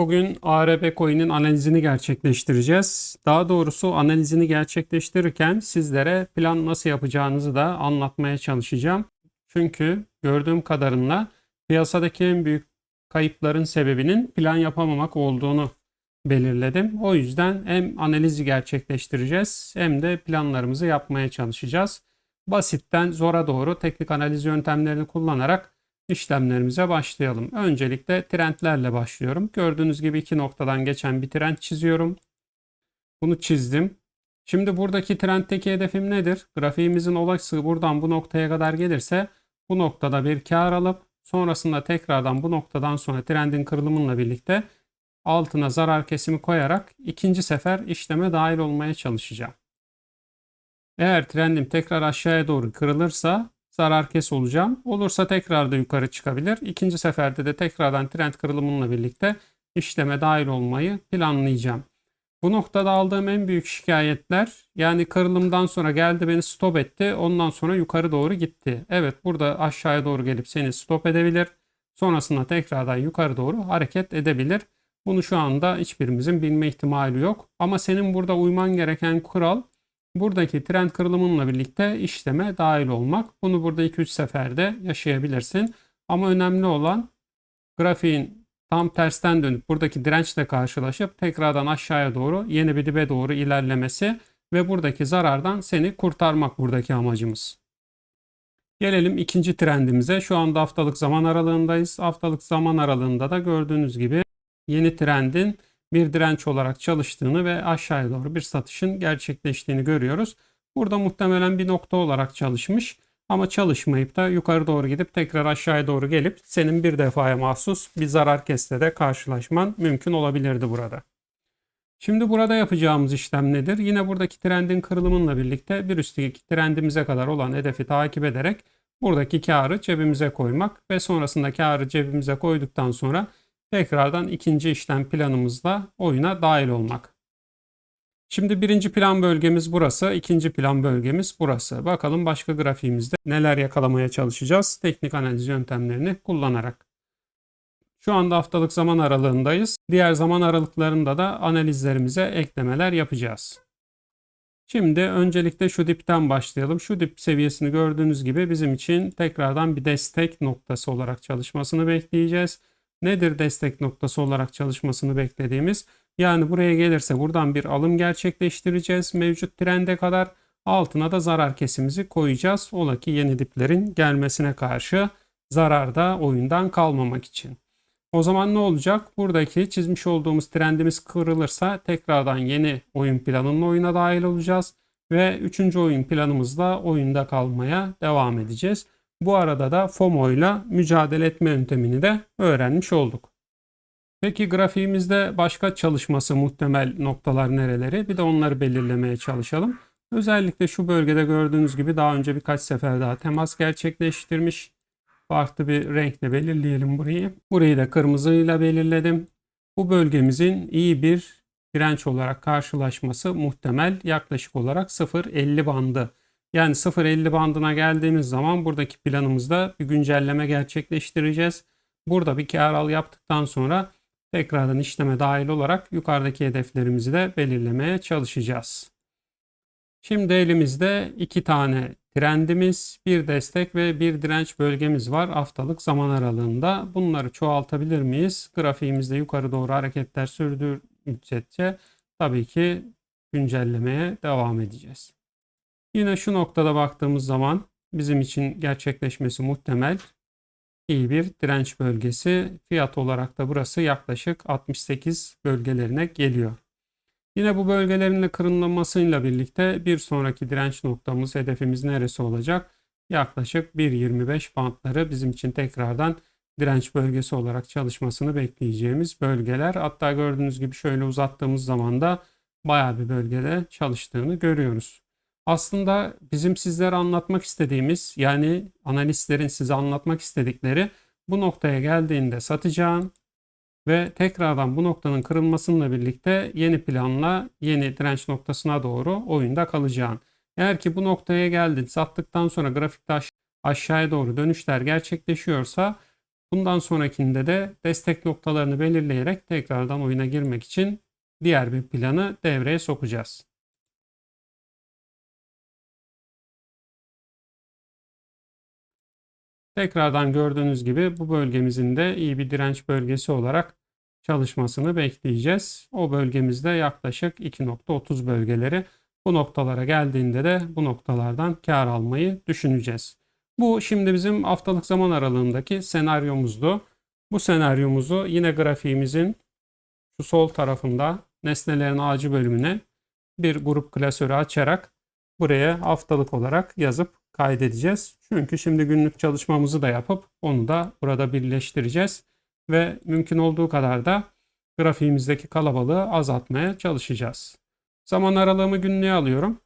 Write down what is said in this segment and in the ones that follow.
Bugün ARB coin'in analizini gerçekleştireceğiz. Daha doğrusu analizini gerçekleştirirken sizlere plan nasıl yapacağınızı da anlatmaya çalışacağım. Çünkü gördüğüm kadarıyla piyasadaki en büyük kayıpların sebebinin plan yapamamak olduğunu belirledim. O yüzden hem analizi gerçekleştireceğiz hem de planlarımızı yapmaya çalışacağız. Basitten zora doğru teknik analiz yöntemlerini kullanarak işlemlerimize başlayalım. Öncelikle trendlerle başlıyorum. Gördüğünüz gibi iki noktadan geçen bir trend çiziyorum. Bunu çizdim. Şimdi buradaki trendteki hedefim nedir? Grafiğimizin olası buradan bu noktaya kadar gelirse bu noktada bir kar alıp sonrasında tekrardan bu noktadan sonra trendin kırılımıyla birlikte altına zarar kesimi koyarak ikinci sefer işleme dahil olmaya çalışacağım. Eğer trendim tekrar aşağıya doğru kırılırsa zarar kes olacağım. Olursa tekrar da yukarı çıkabilir. İkinci seferde de tekrardan trend kırılımıyla birlikte işleme dahil olmayı planlayacağım. Bu noktada aldığım en büyük şikayetler yani kırılımdan sonra geldi beni stop etti. Ondan sonra yukarı doğru gitti. Evet burada aşağıya doğru gelip seni stop edebilir. Sonrasında tekrardan yukarı doğru hareket edebilir. Bunu şu anda hiçbirimizin bilme ihtimali yok. Ama senin burada uyman gereken kural buradaki trend kırılımınla birlikte işleme dahil olmak. Bunu burada 2-3 seferde yaşayabilirsin. Ama önemli olan grafiğin tam tersten dönüp buradaki dirençle karşılaşıp tekrardan aşağıya doğru yeni bir dibe doğru ilerlemesi ve buradaki zarardan seni kurtarmak buradaki amacımız. Gelelim ikinci trendimize. Şu anda haftalık zaman aralığındayız. Haftalık zaman aralığında da gördüğünüz gibi yeni trendin bir direnç olarak çalıştığını ve aşağıya doğru bir satışın gerçekleştiğini görüyoruz. Burada muhtemelen bir nokta olarak çalışmış ama çalışmayıp da yukarı doğru gidip tekrar aşağıya doğru gelip senin bir defaya mahsus bir zarar kesle de karşılaşman mümkün olabilirdi burada. Şimdi burada yapacağımız işlem nedir? Yine buradaki trendin kırılımıyla birlikte bir üstteki trendimize kadar olan hedefi takip ederek buradaki karı cebimize koymak ve sonrasında karı cebimize koyduktan sonra tekrardan ikinci işlem planımızla oyuna dahil olmak. Şimdi birinci plan bölgemiz burası, ikinci plan bölgemiz burası. Bakalım başka grafiğimizde neler yakalamaya çalışacağız teknik analiz yöntemlerini kullanarak. Şu anda haftalık zaman aralığındayız. Diğer zaman aralıklarında da analizlerimize eklemeler yapacağız. Şimdi öncelikle şu dipten başlayalım. Şu dip seviyesini gördüğünüz gibi bizim için tekrardan bir destek noktası olarak çalışmasını bekleyeceğiz. Nedir destek noktası olarak çalışmasını beklediğimiz? Yani buraya gelirse buradan bir alım gerçekleştireceğiz. Mevcut trende kadar altına da zarar kesimizi koyacağız. Ola ki yeni diplerin gelmesine karşı zararda oyundan kalmamak için. O zaman ne olacak? Buradaki çizmiş olduğumuz trendimiz kırılırsa tekrardan yeni oyun planının oyuna dahil olacağız. Ve üçüncü oyun planımızla oyunda kalmaya devam edeceğiz. Bu arada da FOMO ile mücadele etme yöntemini de öğrenmiş olduk. Peki grafiğimizde başka çalışması muhtemel noktalar nereleri? Bir de onları belirlemeye çalışalım. Özellikle şu bölgede gördüğünüz gibi daha önce birkaç sefer daha temas gerçekleştirmiş. Farklı bir renkle belirleyelim burayı. Burayı da kırmızıyla belirledim. Bu bölgemizin iyi bir direnç olarak karşılaşması muhtemel yaklaşık olarak 0.50 bandı. Yani 0.50 bandına geldiğimiz zaman buradaki planımızda bir güncelleme gerçekleştireceğiz. Burada bir kar al yaptıktan sonra tekrardan işleme dahil olarak yukarıdaki hedeflerimizi de belirlemeye çalışacağız. Şimdi elimizde iki tane trendimiz, bir destek ve bir direnç bölgemiz var haftalık zaman aralığında. Bunları çoğaltabilir miyiz? Grafiğimizde yukarı doğru hareketler sürdür müddetçe tabii ki güncellemeye devam edeceğiz. Yine şu noktada baktığımız zaman bizim için gerçekleşmesi muhtemel iyi bir direnç bölgesi. Fiyat olarak da burası yaklaşık 68 bölgelerine geliyor. Yine bu bölgelerin de kırılmasıyla birlikte bir sonraki direnç noktamız, hedefimiz neresi olacak? Yaklaşık 1.25 bantları bizim için tekrardan direnç bölgesi olarak çalışmasını bekleyeceğimiz bölgeler. Hatta gördüğünüz gibi şöyle uzattığımız zaman da bayağı bir bölgede çalıştığını görüyoruz. Aslında bizim sizlere anlatmak istediğimiz yani analistlerin size anlatmak istedikleri bu noktaya geldiğinde satacağın ve tekrardan bu noktanın kırılmasıyla birlikte yeni planla yeni direnç noktasına doğru oyunda kalacağın. Eğer ki bu noktaya geldin sattıktan sonra grafikte aşağıya doğru dönüşler gerçekleşiyorsa Bundan sonrakinde de destek noktalarını belirleyerek tekrardan oyuna girmek için diğer bir planı devreye sokacağız. Tekrardan gördüğünüz gibi bu bölgemizin de iyi bir direnç bölgesi olarak çalışmasını bekleyeceğiz. O bölgemizde yaklaşık 2.30 bölgeleri. Bu noktalara geldiğinde de bu noktalardan kar almayı düşüneceğiz. Bu şimdi bizim haftalık zaman aralığındaki senaryomuzdu. Bu senaryomuzu yine grafiğimizin şu sol tarafında nesnelerin ağacı bölümüne bir grup klasörü açarak buraya haftalık olarak yazıp kaydedeceğiz. Çünkü şimdi günlük çalışmamızı da yapıp onu da burada birleştireceğiz ve mümkün olduğu kadar da grafiğimizdeki kalabalığı azaltmaya çalışacağız. Zaman aralığımı günlüğe alıyorum.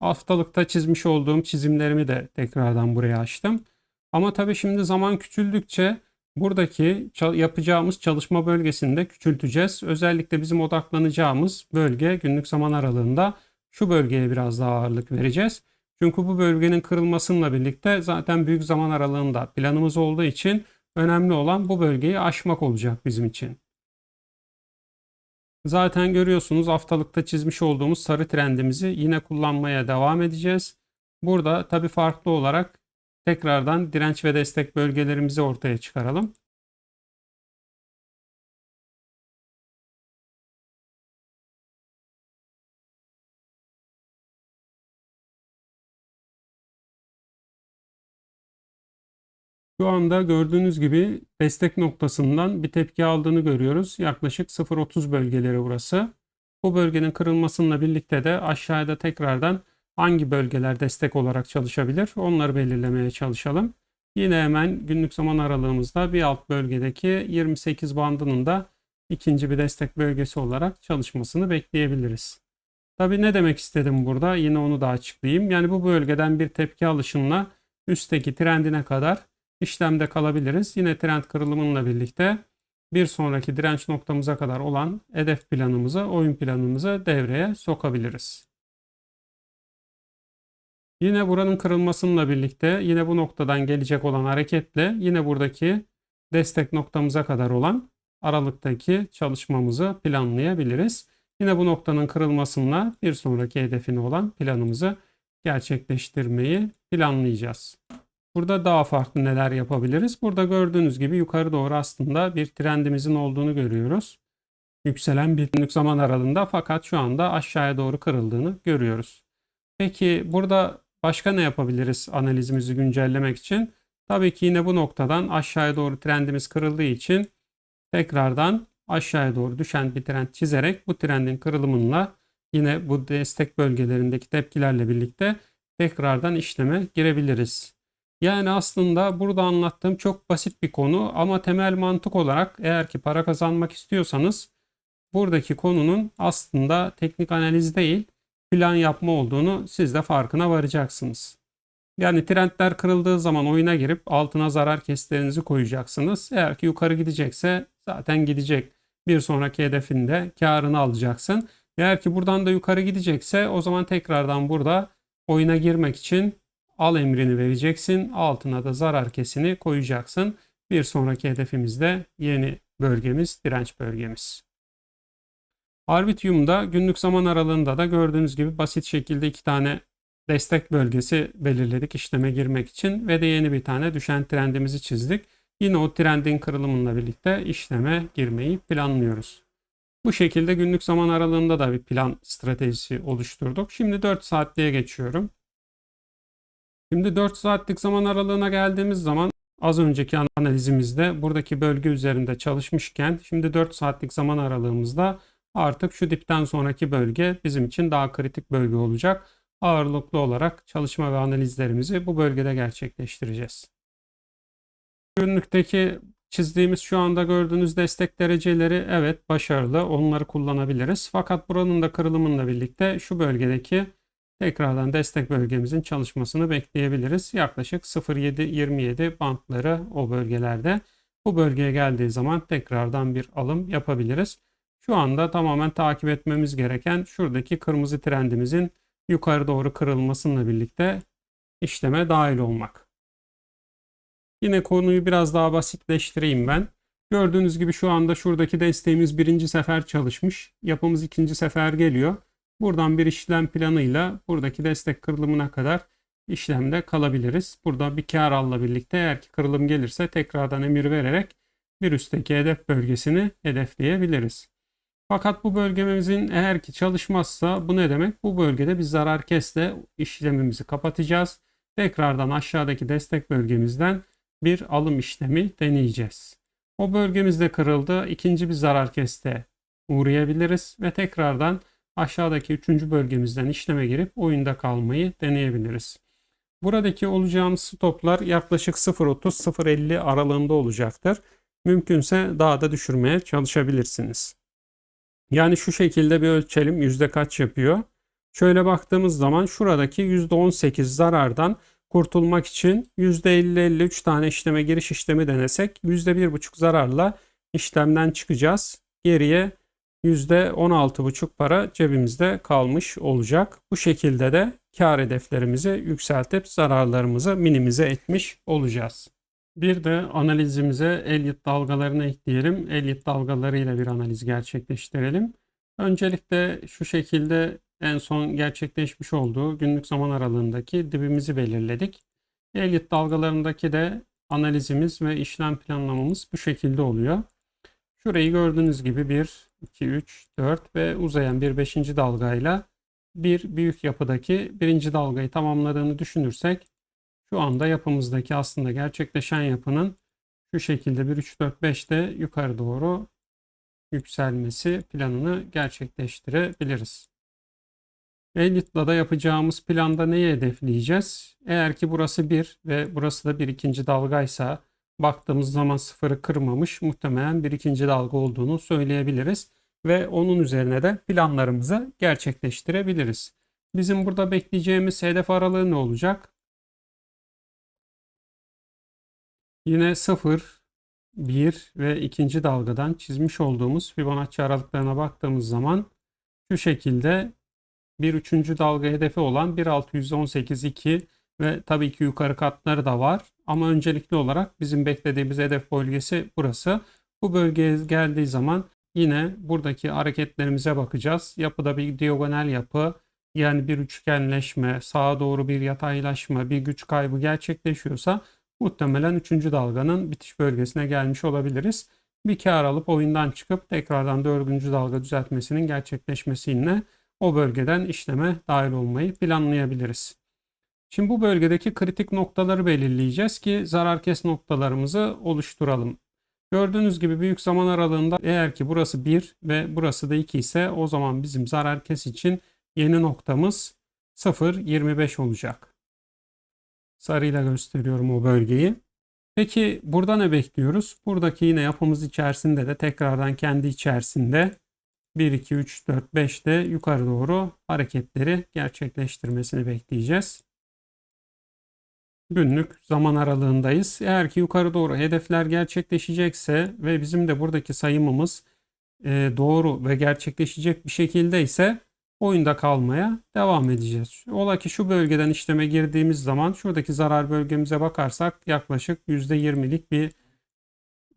Haftalıkta çizmiş olduğum çizimlerimi de tekrardan buraya açtım. Ama tabii şimdi zaman küçüldükçe buradaki yapacağımız çalışma bölgesini de küçülteceğiz. Özellikle bizim odaklanacağımız bölge günlük zaman aralığında şu bölgeye biraz daha ağırlık vereceğiz. Çünkü bu bölgenin kırılmasıyla birlikte zaten büyük zaman aralığında planımız olduğu için önemli olan bu bölgeyi aşmak olacak bizim için. Zaten görüyorsunuz haftalıkta çizmiş olduğumuz sarı trendimizi yine kullanmaya devam edeceğiz. Burada tabii farklı olarak tekrardan direnç ve destek bölgelerimizi ortaya çıkaralım. Şu anda gördüğünüz gibi destek noktasından bir tepki aldığını görüyoruz. Yaklaşık 0.30 bölgeleri burası. Bu bölgenin kırılmasıyla birlikte de aşağıda tekrardan hangi bölgeler destek olarak çalışabilir onları belirlemeye çalışalım. Yine hemen günlük zaman aralığımızda bir alt bölgedeki 28 bandının da ikinci bir destek bölgesi olarak çalışmasını bekleyebiliriz. Tabi ne demek istedim burada yine onu da açıklayayım. Yani bu bölgeden bir tepki alışınla üstteki trendine kadar işlemde kalabiliriz. Yine trend kırılımıyla birlikte bir sonraki direnç noktamıza kadar olan hedef planımızı, oyun planımızı devreye sokabiliriz. Yine buranın kırılmasıyla birlikte yine bu noktadan gelecek olan hareketle yine buradaki destek noktamıza kadar olan aralıktaki çalışmamızı planlayabiliriz. Yine bu noktanın kırılmasıyla bir sonraki hedefine olan planımızı gerçekleştirmeyi planlayacağız. Burada daha farklı neler yapabiliriz? Burada gördüğünüz gibi yukarı doğru aslında bir trendimizin olduğunu görüyoruz. Yükselen bir günlük zaman aralığında fakat şu anda aşağıya doğru kırıldığını görüyoruz. Peki burada başka ne yapabiliriz analizimizi güncellemek için? Tabii ki yine bu noktadan aşağıya doğru trendimiz kırıldığı için tekrardan aşağıya doğru düşen bir trend çizerek bu trendin kırılımıyla yine bu destek bölgelerindeki tepkilerle birlikte tekrardan işleme girebiliriz. Yani aslında burada anlattığım çok basit bir konu ama temel mantık olarak eğer ki para kazanmak istiyorsanız buradaki konunun aslında teknik analiz değil plan yapma olduğunu siz de farkına varacaksınız. Yani trendler kırıldığı zaman oyuna girip altına zarar kesitlerinizi koyacaksınız. Eğer ki yukarı gidecekse zaten gidecek. Bir sonraki hedefinde karını alacaksın. Eğer ki buradan da yukarı gidecekse o zaman tekrardan burada oyuna girmek için al emrini vereceksin. Altına da zarar kesini koyacaksın. Bir sonraki hedefimizde yeni bölgemiz direnç bölgemiz. Arbitrium'da günlük zaman aralığında da gördüğünüz gibi basit şekilde iki tane destek bölgesi belirledik işleme girmek için ve de yeni bir tane düşen trendimizi çizdik. Yine o trendin kırılımıyla birlikte işleme girmeyi planlıyoruz. Bu şekilde günlük zaman aralığında da bir plan stratejisi oluşturduk. Şimdi 4 saatliğe geçiyorum. Şimdi 4 saatlik zaman aralığına geldiğimiz zaman az önceki analizimizde buradaki bölge üzerinde çalışmışken şimdi 4 saatlik zaman aralığımızda artık şu dipten sonraki bölge bizim için daha kritik bölge olacak. Ağırlıklı olarak çalışma ve analizlerimizi bu bölgede gerçekleştireceğiz. Günlükteki çizdiğimiz şu anda gördüğünüz destek dereceleri evet başarılı onları kullanabiliriz. Fakat buranın da kırılımıyla birlikte şu bölgedeki tekrardan destek bölgemizin çalışmasını bekleyebiliriz. Yaklaşık 0.7-27 bantları o bölgelerde. Bu bölgeye geldiği zaman tekrardan bir alım yapabiliriz. Şu anda tamamen takip etmemiz gereken şuradaki kırmızı trendimizin yukarı doğru kırılmasıyla birlikte işleme dahil olmak. Yine konuyu biraz daha basitleştireyim ben. Gördüğünüz gibi şu anda şuradaki desteğimiz birinci sefer çalışmış. Yapımız ikinci sefer geliyor. Buradan bir işlem planıyla buradaki destek kırılımına kadar işlemde kalabiliriz. Burada bir kar alla birlikte eğer ki kırılım gelirse tekrardan emir vererek bir üstteki hedef bölgesini hedefleyebiliriz. Fakat bu bölgemizin eğer ki çalışmazsa bu ne demek? Bu bölgede biz zarar kesle işlemimizi kapatacağız. Tekrardan aşağıdaki destek bölgemizden bir alım işlemi deneyeceğiz. O bölgemizde kırıldı. İkinci bir zarar keste uğrayabiliriz ve tekrardan aşağıdaki üçüncü bölgemizden işleme girip oyunda kalmayı deneyebiliriz. Buradaki olacağımız stoplar yaklaşık 0.30-0.50 aralığında olacaktır. Mümkünse daha da düşürmeye çalışabilirsiniz. Yani şu şekilde bir ölçelim yüzde kaç yapıyor. Şöyle baktığımız zaman şuradaki %18 zarardan kurtulmak için %50-53 tane işleme giriş işlemi denesek %1,5 zararla işlemden çıkacağız. Geriye %16,5 para cebimizde kalmış olacak. Bu şekilde de kar hedeflerimizi yükseltip zararlarımızı minimize etmiş olacağız. Bir de analizimize Elliott dalgalarını ekleyelim. Elliott dalgalarıyla bir analiz gerçekleştirelim. Öncelikle şu şekilde en son gerçekleşmiş olduğu günlük zaman aralığındaki dibimizi belirledik. Elliott dalgalarındaki de analizimiz ve işlem planlamamız bu şekilde oluyor. Şurayı gördüğünüz gibi 1, 2, 3, 4 ve uzayan bir 5. dalgayla bir büyük yapıdaki birinci dalgayı tamamladığını düşünürsek şu anda yapımızdaki aslında gerçekleşen yapının şu şekilde bir 3, 4, 5'te yukarı doğru yükselmesi planını gerçekleştirebiliriz. Ellipt'la da yapacağımız planda neyi hedefleyeceğiz? Eğer ki burası 1 ve burası da bir ikinci dalgaysa baktığımız zaman sıfırı kırmamış muhtemelen bir ikinci dalga olduğunu söyleyebiliriz. Ve onun üzerine de planlarımızı gerçekleştirebiliriz. Bizim burada bekleyeceğimiz hedef aralığı ne olacak? Yine 0, 1 ve ikinci dalgadan çizmiş olduğumuz Fibonacci aralıklarına baktığımız zaman şu şekilde bir üçüncü dalga hedefi olan 1.618.2 ve tabii ki yukarı katları da var. Ama öncelikli olarak bizim beklediğimiz hedef bölgesi burası. Bu bölgeye geldiği zaman yine buradaki hareketlerimize bakacağız. Yapıda bir diagonal yapı yani bir üçgenleşme, sağa doğru bir yataylaşma, bir güç kaybı gerçekleşiyorsa muhtemelen 3. dalganın bitiş bölgesine gelmiş olabiliriz. Bir kar alıp oyundan çıkıp tekrardan 4. dalga düzeltmesinin gerçekleşmesiyle o bölgeden işleme dahil olmayı planlayabiliriz. Şimdi bu bölgedeki kritik noktaları belirleyeceğiz ki zarar kes noktalarımızı oluşturalım. Gördüğünüz gibi büyük zaman aralığında eğer ki burası 1 ve burası da 2 ise o zaman bizim zarar kes için yeni noktamız 0.25 olacak. Sarıyla gösteriyorum o bölgeyi. Peki burada ne bekliyoruz? Buradaki yine yapımız içerisinde de tekrardan kendi içerisinde 1, 2, 3, 4, 5'te yukarı doğru hareketleri gerçekleştirmesini bekleyeceğiz. Günlük zaman aralığındayız. Eğer ki yukarı doğru hedefler gerçekleşecekse ve bizim de buradaki sayımımız e, doğru ve gerçekleşecek bir şekilde ise oyunda kalmaya devam edeceğiz. Ola ki şu bölgeden işleme girdiğimiz zaman şuradaki zarar bölgemize bakarsak yaklaşık %20'lik bir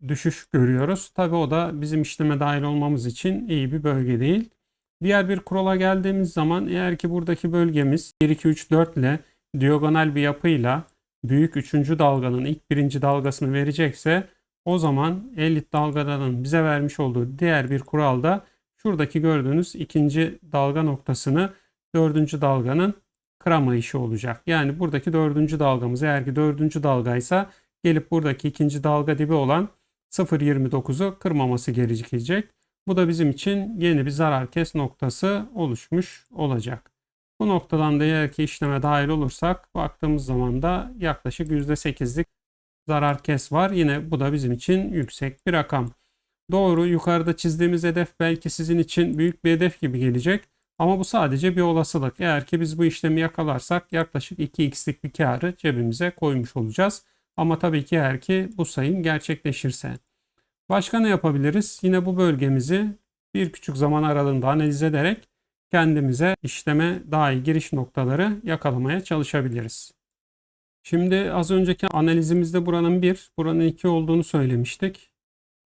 düşüş görüyoruz. Tabi o da bizim işleme dahil olmamız için iyi bir bölge değil. Diğer bir kurala geldiğimiz zaman eğer ki buradaki bölgemiz 1, 2, 3, 4 ile diagonal bir yapıyla büyük 3. dalganın ilk birinci dalgasını verecekse o zaman elit dalgadanın bize vermiş olduğu diğer bir kuralda şuradaki gördüğünüz ikinci dalga noktasını dördüncü dalganın kıramayışı olacak. Yani buradaki dördüncü dalgamız eğer ki dördüncü dalgaysa gelip buradaki ikinci dalga dibi olan 0.29'u kırmaması gerekecek. Bu da bizim için yeni bir zarar kes noktası oluşmuş olacak. Bu noktadan da eğer ki işleme dahil olursak baktığımız zaman da yaklaşık %8'lik zarar kes var. Yine bu da bizim için yüksek bir rakam. Doğru yukarıda çizdiğimiz hedef belki sizin için büyük bir hedef gibi gelecek. Ama bu sadece bir olasılık. Eğer ki biz bu işlemi yakalarsak yaklaşık 2x'lik bir karı cebimize koymuş olacağız. Ama tabii ki eğer ki bu sayım gerçekleşirse. Başka ne yapabiliriz? Yine bu bölgemizi bir küçük zaman aralığında analiz ederek kendimize işleme iyi giriş noktaları yakalamaya çalışabiliriz. Şimdi az önceki analizimizde buranın 1, buranın 2 olduğunu söylemiştik.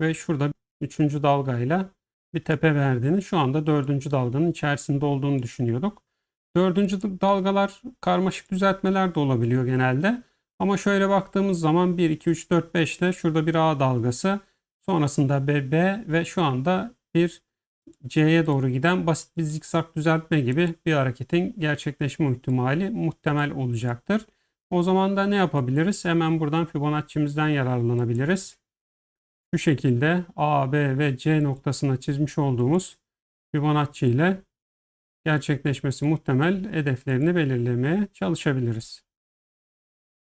Ve şurada 3. dalgayla bir tepe verdiğini, şu anda 4. dalganın içerisinde olduğunu düşünüyorduk. 4. dalgalar karmaşık düzeltmeler de olabiliyor genelde. Ama şöyle baktığımız zaman 1, 2, 3, 4, 5 ile şurada bir A dalgası, sonrasında BB ve şu anda bir C'ye doğru giden basit bir zikzak düzeltme gibi bir hareketin gerçekleşme ihtimali muhtemel olacaktır. O zaman da ne yapabiliriz? Hemen buradan Fibonacci'mizden yararlanabiliriz. Şu şekilde A, B ve C noktasına çizmiş olduğumuz Fibonacci ile gerçekleşmesi muhtemel hedeflerini belirlemeye çalışabiliriz.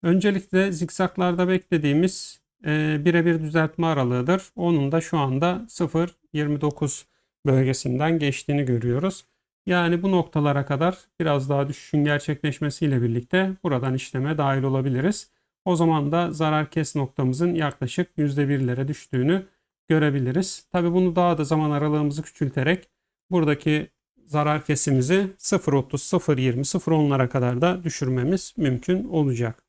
Öncelikle zikzaklarda beklediğimiz e, birebir düzeltme aralığıdır. Onun da şu anda 0.29 bölgesinden geçtiğini görüyoruz. Yani bu noktalara kadar biraz daha düşüşün gerçekleşmesiyle birlikte buradan işleme dahil olabiliriz. O zaman da zarar kes noktamızın yaklaşık %1'lere düştüğünü görebiliriz. Tabi bunu daha da zaman aralığımızı küçülterek buradaki zarar kesimizi 0.30, 0.20, 0.10'lara kadar da düşürmemiz mümkün olacak.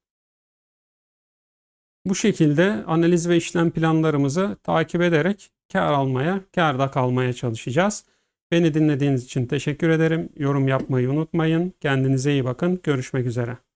Bu şekilde analiz ve işlem planlarımızı takip ederek kar almaya, karda kalmaya çalışacağız. Beni dinlediğiniz için teşekkür ederim. Yorum yapmayı unutmayın. Kendinize iyi bakın. Görüşmek üzere.